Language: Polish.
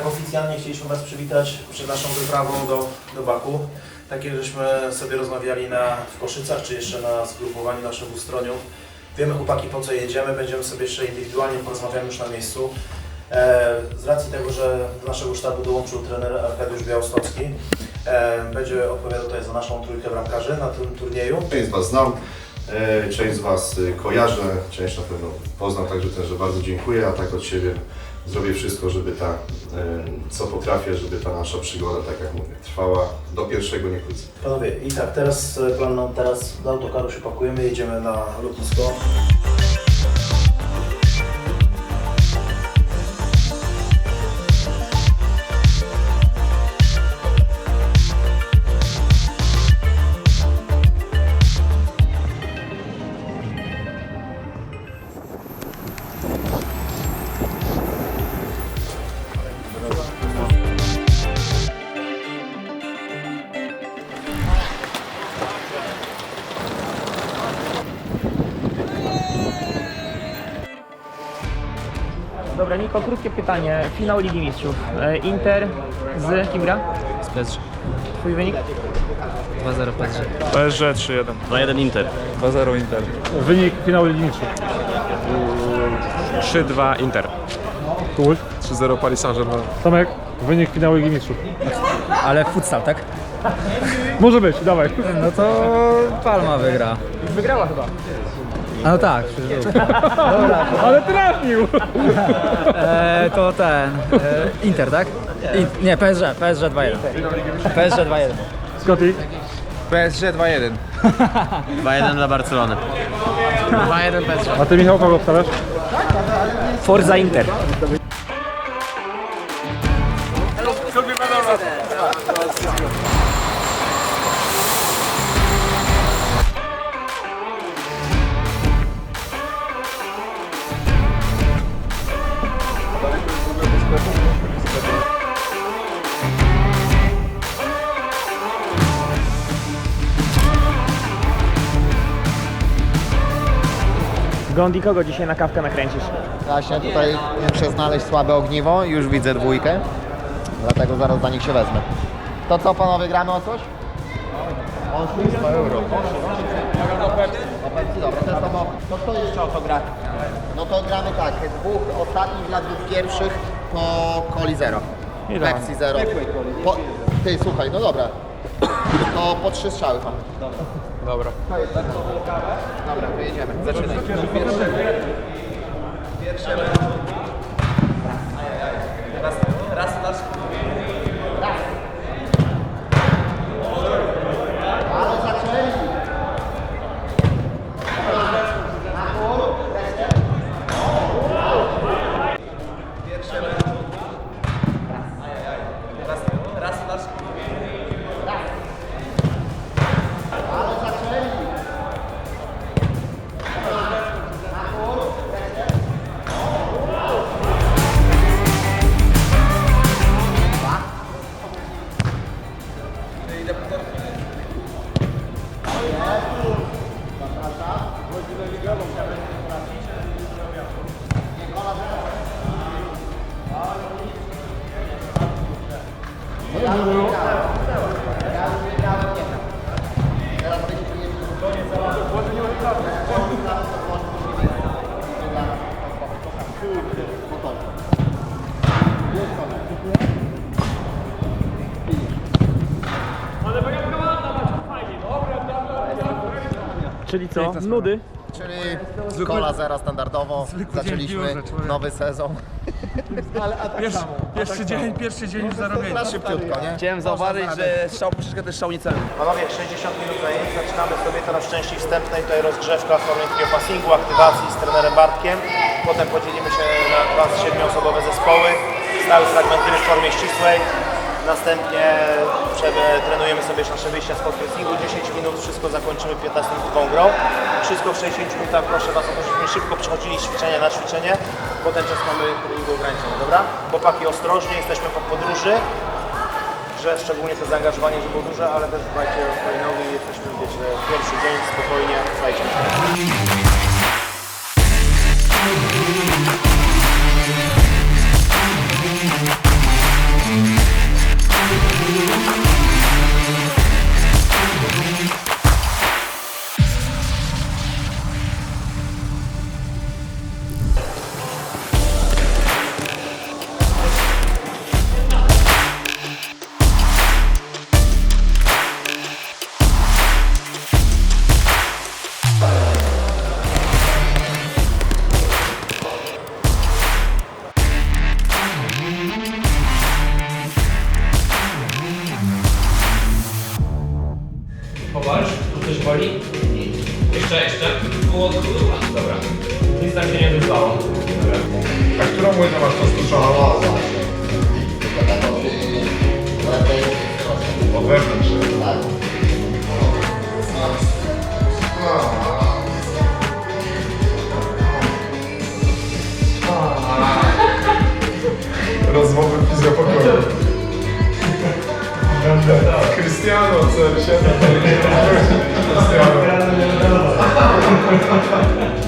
tak oficjalnie chcieliśmy Was przywitać przed naszą wyprawą do, do Baku. Tak jak żeśmy sobie rozmawiali na, w Koszycach, czy jeszcze na zgrupowaniu naszych ustroniów. Wiemy chłopaki po co jedziemy, będziemy sobie jeszcze indywidualnie porozmawiamy już na miejscu. E, z racji tego, że do naszego sztabu dołączył trener Arkadiusz Białostocki, e, będzie odpowiadał tutaj za naszą trójkę bramkarzy na tym turnieju. Część z Was znam, część z Was y, kojarzę, część na pewno poznam, także też, bardzo dziękuję, a tak od siebie zrobię wszystko, żeby ta, e, co potrafię, żeby ta nasza przygoda, tak jak mówię, trwała do pierwszego, nie krócej. Panowie, i tak, teraz e, teraz do autokaru się pakujemy, jedziemy na lotnisko. Dobra, Niko, krótkie pytanie. Finał Ligi Mistrzów. E, Inter z kim gra? Z PSG. Twój wynik? 2-0 PSG. PSG 3-1. 2-1 Inter. 2-0 Inter. Wynik finału Ligi Mistrzów. 3-2 Inter. Kubuś. 3-0 Paris Saint-Germain. Tomek. Wynik finału Ligi Mistrzów. Ale futsal, tak? Może być, dawaj. No to Palma wygra. Już wygrała chyba. A no tak. Ale trafił! E, to ten. E, Inter, tak? In, nie, PSG, PSG 2-1. PSG 2-1. Scotty. PSG 2-1. 2-1 dla Barcelony. 2-1 PSG. A ty Michał kogo obstawiasz? Forza Inter. Gondi, kogo dzisiaj na kawkę nakręcisz? Właśnie tutaj muszę znaleźć słabe ogniwo, już widzę dwójkę, dlatego zaraz za nich się wezmę. To co panowie, gramy o coś? O 300 euro. O Pepsi, dobra, to jest to, to kto jeszcze o to gra? No to gramy tak, dwóch ostatnich dla dwóch pierwszych po coli zero. Pepsi zero. Po, ty słuchaj, no dobra. To po trzy strzały mamy. Dobra. Dobra. Zaczynaj. Czyli co? Nudy? Czyli kola zera standardowo, zaczęliśmy nowy sezon. Pierwszy dzień, pierwszy dzień już zarobienia. Na szybciutko, nie? Chciałem zauważyć, że strzał troszeczkę też szałnicami. Panowie, 60 minut zajęć, zaczynamy sobie to na części wstępnej, to jest rozgrzewka w formie takiego passingu, aktywacji z trenerem Bartkiem. Potem podzielimy się na dwa siedmioosobowe zespoły, stałe fragmenty w formie ścisłej. Następnie trenujemy sobie nasze wyjścia z podpressingu 10 minut, wszystko zakończymy 15-minutową grą. Wszystko w 60 minutach, proszę Was o to, żebyśmy szybko przechodzili ćwiczenia na ćwiczenie, bo ten czas mamy treningu ograniczony, dobra? Chłopaki ostrożnie, jesteśmy po podróży, że szczególnie to zaangażowanie, że było duże, ale też dbajcie o nogi, jesteśmy, wiecie, pierwszy dzień, spokojnie, dbajcie boli? Jeszcze, jeszcze. Było, dobra. Nic tam się nie wyzwało. A którą łyżę masz roztuszoną? Od wewnątrz. Rozmowy fizjopokoju. Cristiano, CR7. Cristiano. ハハハハ!